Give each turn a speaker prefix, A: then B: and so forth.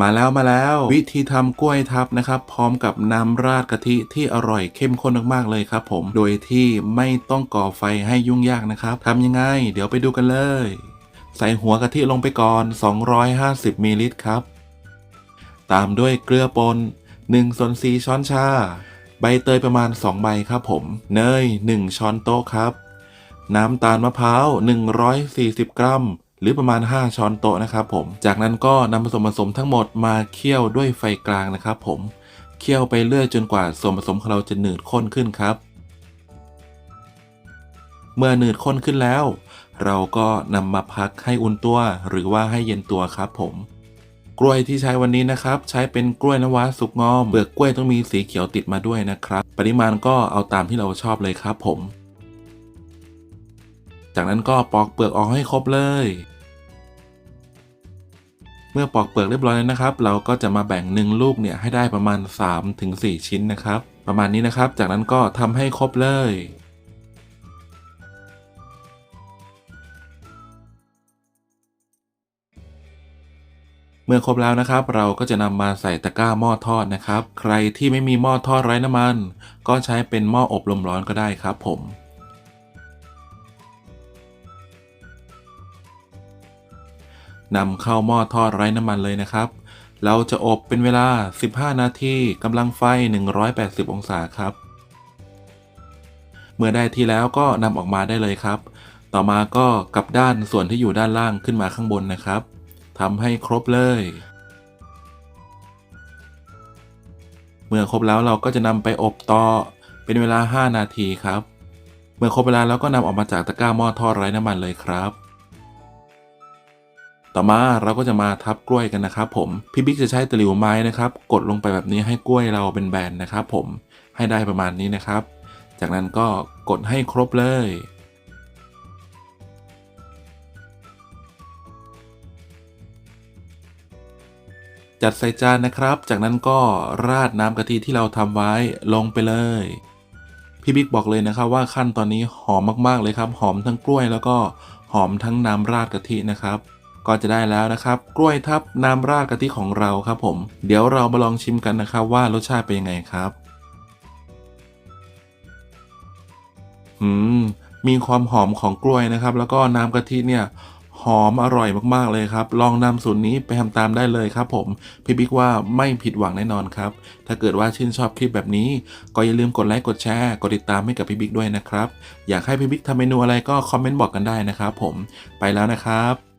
A: มาแล้วมาแล้ววิธีทำกล้วยทับนะครับ พร้อมกับน้ำราดกะทิที่อร่อยเข้มข้นมากๆเลยครับผมโดยที่ไม่ต้องก่อไฟให้ยุ่งยากนะครับทำยังไง เดี๋ยวไปดูกันเลย ใส่หัวกะทิลงไปก่อน 250มิลลิลิตรครับ ตามด้วยเกลือป่น1ส่วน4ช้อนชา ใบเตยประมาณ 2 ใบครับผม เนย 1 ช้อนโต๊ะครับ น้ำตาลมะพร้าว140 กรัม หรือประมาณ 5 ช้อนโต๊ะนะครับผม จากนั้นก็นำผสมผสมทั้งหมดมาเคี่ยวด้วยไฟกลางนะครับผม เคี่ยวไปเรื่อยจนกว่าส่วนผสมของเราจะหนืดข้นขึ้นครับ เมื่อหนืดข้นขึ้นแล้ว เราก็นำมาพักให้อุ่นตัว หรือว่าให้เย็นตัวครับผมกล้วยที่ใช้วันนี้นะครับ ใช้เป็นกล้วยน้ำว้าสุกงอมเปลือกกล้วยต้องมีสีเขียวติดมาด้วยนะครับ ปริมาณก็เอาตามที่เราชอบเลยครับผม จากนั้นก็ปอกเปลือกออกให้ครบเลย เมื่อปอกเปลือกเรียบร้อยแล้วนะครับ เราก็จะมาแบ่งหนึ่งลูกเนี่ยให้ได้ประมาณ 3-4 ชิ้นนะครับ ประมาณนี้นะครับ จากนั้นก็ทำให้ครบเลยเมื่อครบแล้วนะครับ เราก็จะนำมาใส่ตะกร้าหม้อทอดนะครับ ใครที่ไม่มีหม้อทอดไร้น้ำมัน ก็ใช้เป็นหม้ออบลมร้อนก็ได้ครับผม นำเข้าหม้อทอดไร้น้ำมันเลยนะครับ เราจะอบเป็นเวลา 15 นาทีกำลังไฟ 180 องศาครับ เมื่อได้ที่แล้วก็นำออกมาได้เลยครับ ต่อมาก็กลับด้านส่วนที่อยู่ด้านล่างขึ้นมาข้างบนนะครับทำให้ครบเลย เมื่อครบแล้วเราก็จะนำไปอบต่อเป็นเวลา 5 นาทีครับ เมื่อครบเวลาแล้วก็นำออกมาจากตะกร้าหม้อทอดไร้น้ำมันเลยครับ ต่อมาเราก็จะมาทับกล้วยกันนะครับผมพี่บิ๊กจะใช้ตะหลิวไม้นะครับ กดลงไปแบบนี้ให้กล้วยเราเป็นแบนนะครับผมให้ได้ประมาณนี้นะครับ จากนั้นก็กดให้ครบเลยจัดใส่จานนะครับ จากนั้นก็ราดน้ำกะทิที่เราทำไว้ลงไปเลย พี่บิ๊กบอกเลยนะครับว่าขั้นตอนนี้หอมมากๆเลยครับ หอมทั้งกล้วยแล้วก็หอมทั้งน้ำราดกะทินะครับ ก็จะได้แล้วนะครับ กล้วยทับน้ำราดกะทิของเราครับผม เดี๋ยวเรามาลองชิมกันนะครับว่ารสชาติเป็นยังไงครับอืมมีความหอมของกล้วยนะครับ แล้วก็น้ำกะทิเนี่ยหอมอร่อยมากๆเลยครับ ลองนำสูตรนี้ไปทำตามได้เลยครับผมพี่บิ๊กว่าไม่ผิดหวังแน่นอนครับ ถ้าเกิดว่าชื่นชอบคลิปแบบนี้ ก็อย่าลืมกดไลค์กดแชร์กดติดตามให้กับพี่บิ๊กด้วยนะครับ อยากให้พี่บิ๊กทำเมนูอะไรก็คอมเมนต์บอกกันได้นะครับผมไปแล้วนะครับ